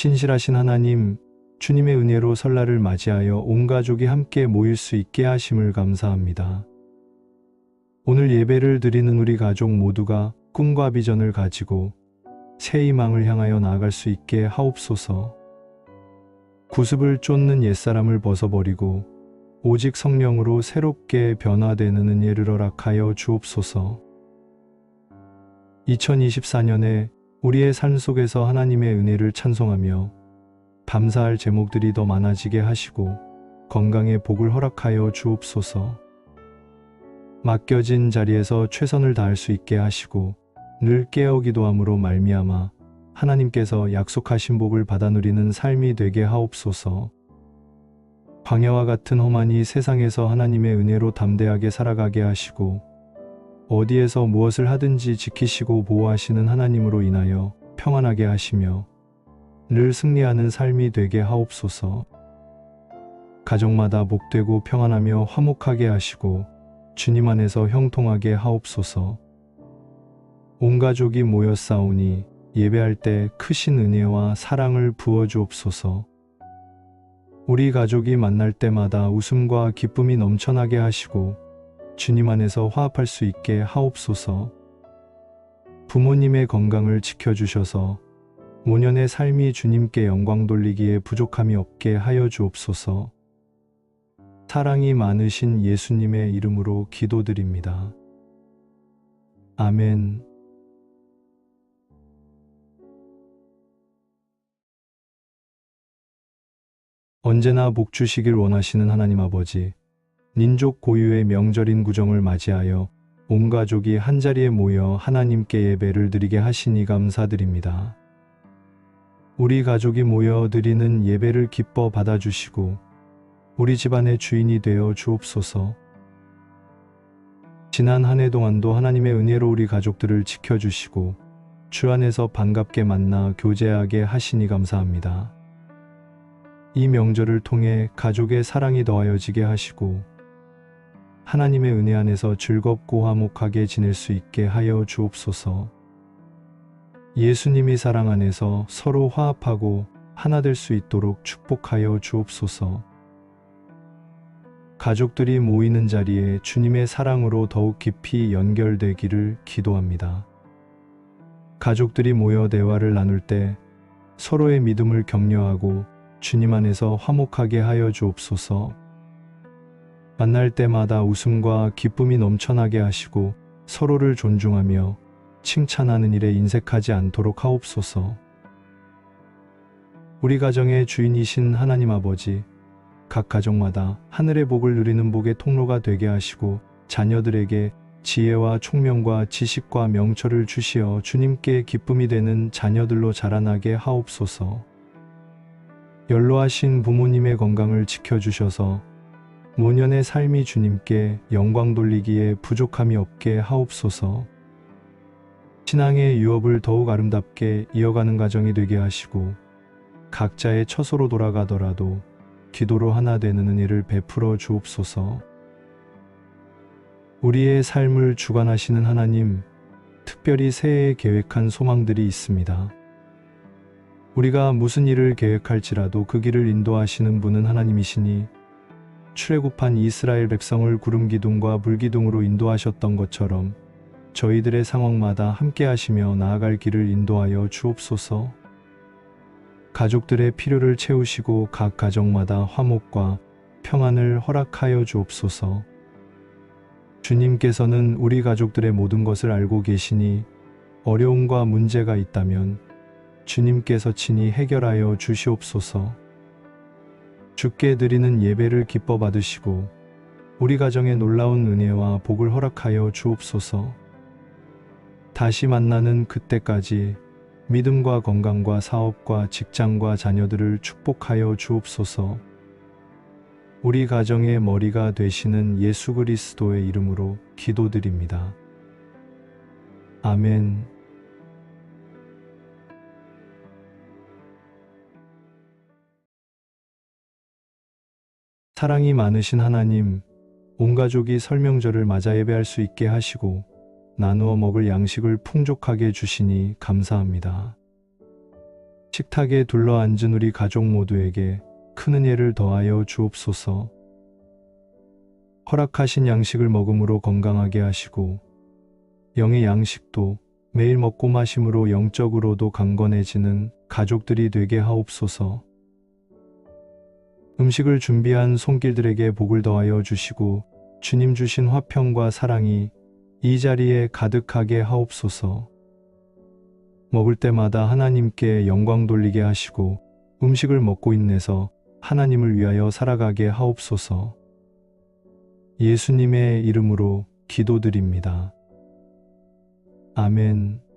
신실하신 하나님, 주님의 은혜로 설날을 맞이하여 온 가족이 함께 모일 수 있게 하심을 감사합니다. 오늘 예배를 드리는 우리 가족 모두가 꿈과 비전을 가지고 새 희망을 향하여 나아갈 수 있게 하옵소서. 구습을 쫓는 옛사람을 벗어버리고 오직 성령으로 새롭게 변화되는 은혜를 허락하여 주옵소서. 2024년에 우리의 삶 속에서 하나님의 은혜를 찬송하며 감사할 제목들이 더 많아지게 하시고 건강의 복을 허락하여 주옵소서. 맡겨진 자리에서 최선을 다할 수 있게 하시고 늘 깨어 기도함으로 말미암아 하나님께서 약속하신 복을 받아 누리는 삶이 되게 하옵소서. 광야와 같은 험한 이 세상에서 하나님의 은혜로 담대하게 살아가게 하시고 어디에서 무엇을 하든지 지키시고 보호하시는 하나님으로 인하여 평안하게 하시며 늘 승리하는 삶이 되게 하옵소서. 가정마다 복되고 평안하며 화목하게 하시고 주님 안에서 형통하게 하옵소서. 온 가족이 모여 싸우니 예배할 때 크신 은혜와 사랑을 부어 주옵소서. 우리 가족이 만날 때마다 웃음과 기쁨이 넘쳐나게 하시고 주님 안에서 화합할 수 있게 하옵소서. 부모님의 건강을 지켜주셔서 5년의 삶이 주님께 영광 돌리기에 부족함이 없게 하여 주옵소서. 사랑이 많으신 예수님의 이름으로 기도드립니다. 아멘. 언제나 복 주시길 원하시는 하나님 아버지, 민족 고유의 명절인 구정을 맞이하여 온 가족이 한자리에 모여 하나님께 예배를 드리게 하시니 감사드립니다. 우리 가족이 모여 드리는 예배를 기뻐 받아주시고 우리 집안의 주인이 되어 주옵소서. 지난 한 해 동안도 하나님의 은혜로 우리 가족들을 지켜주시고 주 안에서 반갑게 만나 교제하게 하시니 감사합니다. 이 명절을 통해 가족의 사랑이 더하여지게 하시고 하나님의 은혜 안에서 즐겁고 화목하게 지낼 수 있게 하여 주옵소서. 예수님이 사랑 안에서 서로 화합하고 하나 될 수 있도록 축복하여 주옵소서. 가족들이 모이는 자리에 주님의 사랑으로 더욱 깊이 연결되기를 기도합니다. 가족들이 모여 대화를 나눌 때 서로의 믿음을 격려하고 주님 안에서 화목하게 하여 주옵소서. 만날 때마다 웃음과 기쁨이 넘쳐나게 하시고 서로를 존중하며 칭찬하는 일에 인색하지 않도록 하옵소서. 우리 가정의 주인이신 하나님 아버지, 각 가정마다 하늘의 복을 누리는 복의 통로가 되게 하시고 자녀들에게 지혜와 총명과 지식과 명철을 주시어 주님께 기쁨이 되는 자녀들로 자라나게 하옵소서. 연로하신 부모님의 건강을 지켜주셔서 노년의 삶이 주님께 영광 돌리기에 부족함이 없게 하옵소서. 신앙의 유업을 더욱 아름답게 이어가는 가정이 되게 하시고 각자의 처소로 돌아가더라도 기도로 하나 되는 은혜를 베풀어 주옵소서. 우리의 삶을 주관하시는 하나님, 특별히 새해에 계획한 소망들이 있습니다. 우리가 무슨 일을 계획할지라도 그 길을 인도하시는 분은 하나님이시니 출애굽한 이스라엘 백성을 구름 기둥과 불 기둥으로 인도하셨던 것처럼 저희들의 상황마다 함께 하시며 나아갈 길을 인도하여 주옵소서. 가족들의 필요를 채우시고 각 가정마다 화목과 평안을 허락하여 주옵소서. 주님께서는 우리 가족들의 모든 것을 알고 계시니 어려움과 문제가 있다면 주님께서 친히 해결하여 주시옵소서. 주께 드리는 예배를 기뻐 받으시고 우리 가정에 놀라운 은혜와 복을 허락하여 주옵소서. 다시 만나는 그때까지 믿음과 건강과 사업과 직장과 자녀들을 축복하여 주옵소서. 우리 가정의 머리가 되시는 예수 그리스도의 이름으로 기도드립니다. 아멘. 사랑이 많으신 하나님, 온 가족이 설명절을 맞아 예배할 수 있게 하시고 나누어 먹을 양식을 풍족하게 주시니 감사합니다. 식탁에 둘러앉은 우리 가족 모두에게 큰 은혜를 더하여 주옵소서. 허락하신 양식을 먹음으로 건강하게 하시고 영의 양식도 매일 먹고 마심으로 영적으로도 강건해지는 가족들이 되게 하옵소서. 음식을 준비한 손길들에게 복을 더하여 주시고 주님 주신 화평과 사랑이 이 자리에 가득하게 하옵소서. 먹을 때마다 하나님께 영광 돌리게 하시고 음식을 먹고 인내서 하나님을 위하여 살아가게 하옵소서. 예수님의 이름으로 기도드립니다. 아멘.